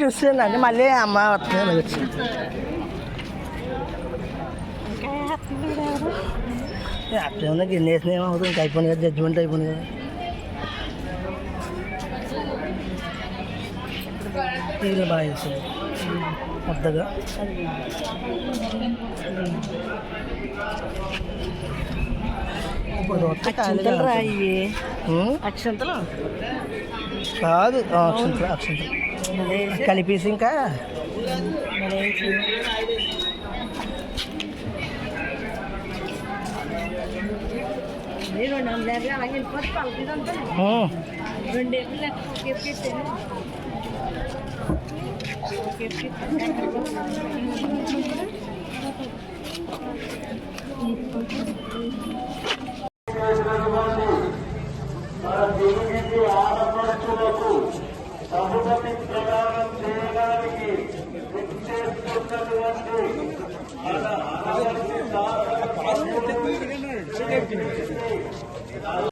చూస్తుందండి మళ్ళీ అమ్మ వస్తుంది వచ్చి అట్లా ఉన్న గిన్నె వేసిన ఏమవుతుంది ఇంకా అయిపోయింది కదా జడ్జిమెంట్ అయిపోయింది కదా. వీళ్ళు బాగా చేస్తుంది ముద్దగా. అక్షంతలు కాదు అక్షంతలు అక్షంతలు. కలిపేసి ఇంకా? రెండు వందల యాభై అలాగే వెళ్ళిపోతే పలకదంతా ఉం. రెండు ఏళ్ళు లెక్క ఒకే పెట్టాను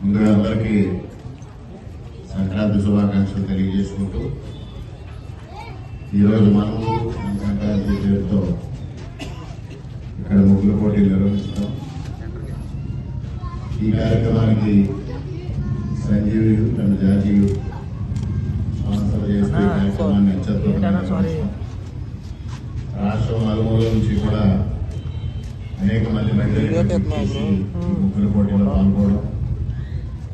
ముందుగా అందరికీ సంక్రాంతి శుభాకాంక్షలు తెలియజేసుకుంటూ ఈరోజు మనము సంక్రాంతి పేరుతో ఇక్కడ ముగ్గుల పోటీ నిర్వహిస్తాం. ఈ కార్యక్రమానికి సంజీవి తన జాజీవి స్పాన్సర్ చేస్తూ ఈ కార్యక్రమాన్ని. రాష్ట్రం నలుమూల నుంచి కూడా అనేక మంది మహిళలు ముగ్గుల పోటీలో పాల్గొనడం.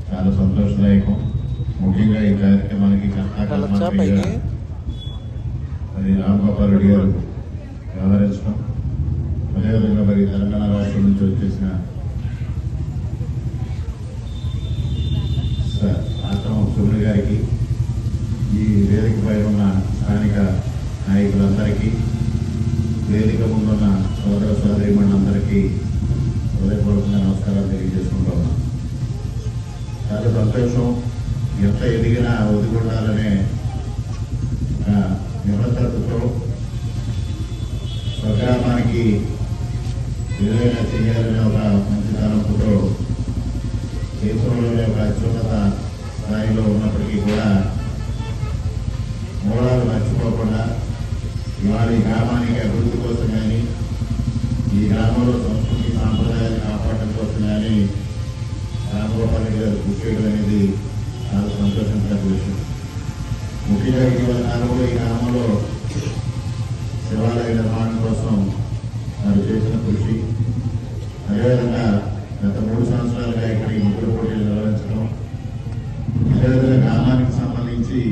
చాలా సంతోషదాయకం. ముఖ్యంగా ఈ కార్యక్రమానికి కర్ణాటక మరి రాంగోపాల్ రెడ్డి గారు వ్యవహరించడం. అదేవిధంగా మరి తెలంగాణ రాష్ట్రం నుంచి వచ్చేసిన స- ఆశ్రమం సుబ్రి గారికి ఈ వేదికపై ఉన్న స్థానిక నాయకులందరికీ వేదిక ముందున్న సోదర సోదరిమణులందరికీ హృదయపూర్వకంగా నమస్కారాలు తెలియజేసుకుంటా ఉన్నాను చాలా సంతోషం ఎంత ఎదిగినా ఒదిగొండాలనే ఒక నిబద్ధతతో స్వగ్రామానికి ఏదైనా చేయాలనే ఒక మంచి తలంపుతో దేశంలోనే ఒక అత్యున్నత స్థాయిలో ఉన్నప్పటికీ కూడా మూలాలు మర్చిపోకుండా వారి గ్రామానికి అభివృద్ధి కోసం కానీ చేయడం అనేది చాలా సంతోషించిన విషయం ముఖ్యంగా ఇటీవల కాలంలో ఈ గ్రామంలో శివాలయ నిర్మాణం కోసం వారు చేసిన కృషి అదేవిధంగా గత మూడు సంవత్సరాలుగా ఇక్కడ ఈ ముగ్గురు పోటీలు నిర్వహించడం అదేవిధంగా గ్రామానికి సంబంధించి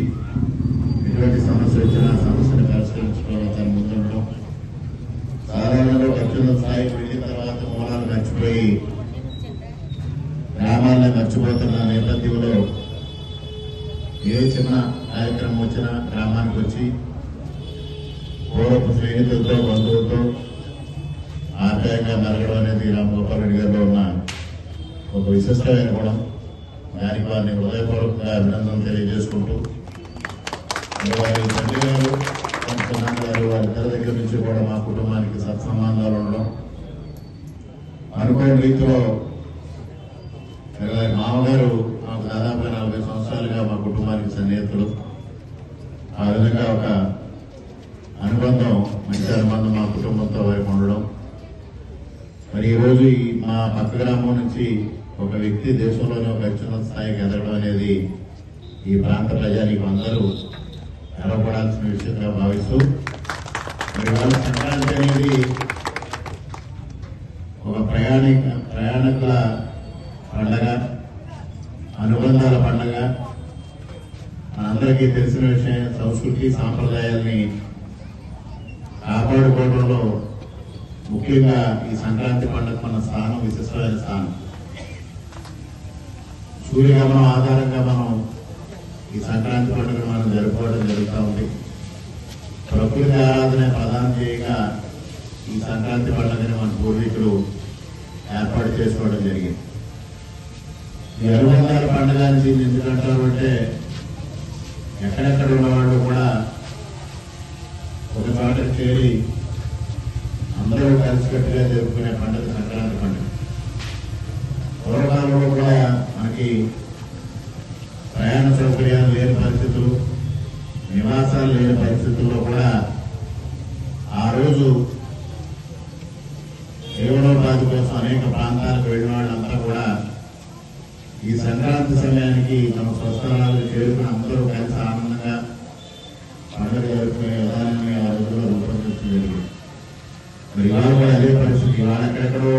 ఎటువంటి సమస్య వచ్చినా ఆ సమస్యను పరిష్కరించడంలో తను ముందుండడం సాధారణంగా అత్యున్నత స్థాయికి వెళ్ళిన తర్వాత మూలాలు మర్చిపోయి గ్రామాలను మర్చిపోతున్న నేపథ్యంలో ఏ చిన్న కార్యక్రమం వచ్చినా గ్రామానికి వచ్చి పూర్వపు స్నేహితులతో బంధువులతో ఆప్యాయంగా మెరగడం అనేది రామగోపాల్ రెడ్డి గారిలో ఉన్న ఒక విశిష్టమైన గుణం. దానికి వారిని హృదయపూర్వకంగా అభినందనలు తెలియజేసుకుంటూ వారి తండ్రి గారు కొంతనాన్న గారు వారిద్దరి దగ్గర నుంచి కూడా మా కుటుంబానికి సత్సంబంధాలు ఉండడం. అనుకోని రీతిలో మామగారు దాదాపు నలభై సంవత్సరాలుగా మా కుటుంబానికి సన్నిహితులు. ఆ విధంగా ఒక అనుబంధం మంచి అనుబంధం మా కుటుంబంతో వారికి ఉండడం. మరి ఈరోజు ఈ మా పక్క గ్రామం నుంచి ఒక వ్యక్తి దేశంలోనే ఒక అత్యున్నత స్థాయికి ఎదగడం అనేది ఈ ప్రాంత ప్రజానికి అందరూ గర్వపడాల్సిన విషయంగా భావిస్తూ మరి వాళ్ళ సంక్రాంతి అనేది ఒక ప్రయాణిక ప్రయాణికుల పండగ. అనుబంధాల పండగ. మనందరికీ తెలిసిన విషయం సంస్కృతి సాంప్రదాయాల్ని కాపాడుకోవడంలో ముఖ్యంగా ఈ సంక్రాంతి పండుగ మన స్థానం విశిష్టమైన స్థానం. సూర్యగమనం ఆధారంగా మనం ఈ సంక్రాంతి పండుగ మనం జరుపుకోవడం జరుగుతూ ఉంది. ప్రకృతి ఆరాధన ప్రధానం చేయగా ఈ సంక్రాంతి పండుగని మన పూర్వీకులు ఏర్పాటు చేసుకోవడం జరిగింది. ఈ అరువందాల పండుగ అని దీన్ని ఎందుకు అంటారు అంటే ఎక్కడెక్కడ ఉన్నవాళ్ళు కూడా ఒక చోట చేరి అందరూ కలిసికట్టుగా జరుపుకునే పండుగ సంక్రాంతి పండుగ. పూర్వకాలంలో కూడా మనకి ప్రయాణ సౌకర్యాలు లేని పరిస్థితులు నివాసాలు లేని పరిస్థితుల్లో కూడా ఆ రోజు జీవనోపాధి కోసం అనేక ప్రాంతాలకు వెళ్ళిన వాళ్ళు ఈ సంక్రాంతి సమయానికి తమ స్వస్థలాలు చేరుకుని అందరూ కలిసి ఆనందంగా పండుగ జరుపుకునే విధానాన్ని ఆ రోజుల్లో రూపొందించడం జరిగింది. మరి ఇవాళ కూడా అదే పరిస్థితి. ఇవాళ ఎక్కడెక్కడో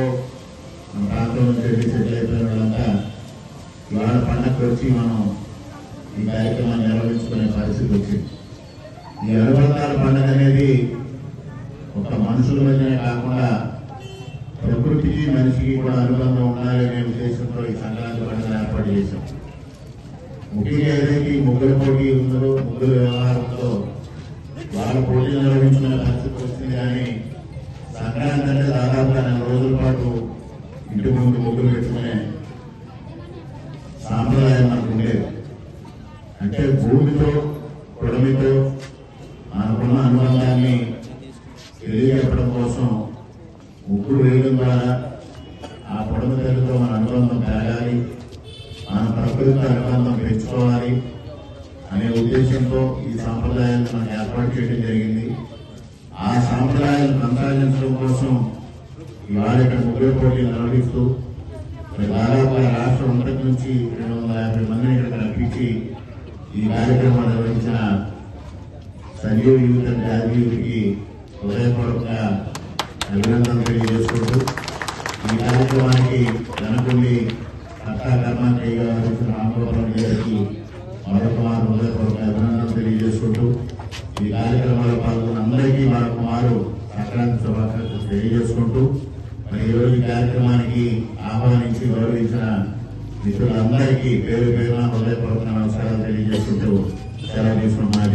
మన ప్రాంతం నుంచి వెళ్ళి సెటిల్ అయిపోయిన వాళ్ళంతా ఇవాళ పండగకి వచ్చి మనం ఈ కార్యక్రమాన్ని నిర్వహించుకునే పరిస్థితి వచ్చింది. ఈ అనుబంధాల పండుగ అనేది ఒక మనుషుల మధ్యనే కాకుండా ప్రకృతికి మనిషికి కూడా అనుబంధం ఉండాలి అనే ఉద్దేశంతో ఈ సంక్రాంతి పండుగ ఏర్పాటు చేశాం. ముఖ్యంగా ఏదైతే ఈ ముగ్గురు పోటీ ఉందో ముగ్గురు వ్యవహారంతో వాళ్ళ పోటీలు నిర్వహించుకునే పరిస్థితి వచ్చింది కానీ సంక్రాంతి అంటే దాదాపుగా నెల రోజుల పాటు ఇంటి ముందు ముగ్గురు పెట్టుకునే సాంప్రదాయం మనకు ఉండేది. అంటే భూమితో కుడమితో మనకున్న అనుబంధాన్ని తెలియజెప్పడం కోసం ముగ్గులు వేయడం ద్వారా ఆ పొడమ తల్లితో మన అనుబంధం పెరగాలి. మన ప్రకృతితో అనుబంధం పెంచుకోవాలి అనే ఉద్దేశంతో ఈ సాంప్రదాయాలు మనం ఏర్పాటు చేయడం జరిగింది. ఆ సాంప్రదాయాలు కొనసాగించడం కోసం ఇవాళ ఇక్కడ ముగ్గురు పోటీలు నిర్వహిస్తూ దాదాపు రాష్ట్రం అంతటి నుంచి రెండు వందల యాభై మందిని ఇక్కడ రప్పించి ఈ కార్యక్రమం నిర్వహించిన సంజీవ్ యూత్ అండ్ జాతీయుడికి హృదయపూర్వకంగా అభినందనలు తెలియజేసుకుంటూ ఈ కార్యక్రమానికి వెనకుండి కర్తా కర్మాంత్రిగా రామగోపాల్ గారికి మరొకమారు హృదయపూర్వక అభినందనలు తెలియజేసుకుంటూ ఈ కార్యక్రమంలో పాల్గొన్న అందరికీ మరొకమారు సంక్రాంతి శుభాకాంక్షలు తెలియజేసుకుంటూ మరి ఈరోజు ఈ కార్యక్రమానికి ఆహ్వానించి గౌరవించిన మిత్రులందరికీ పేరు పేరున హృదయపూర్వక నమస్కారాలు తెలియజేసుకుంటూ సెలవు తీసుకుంటున్నా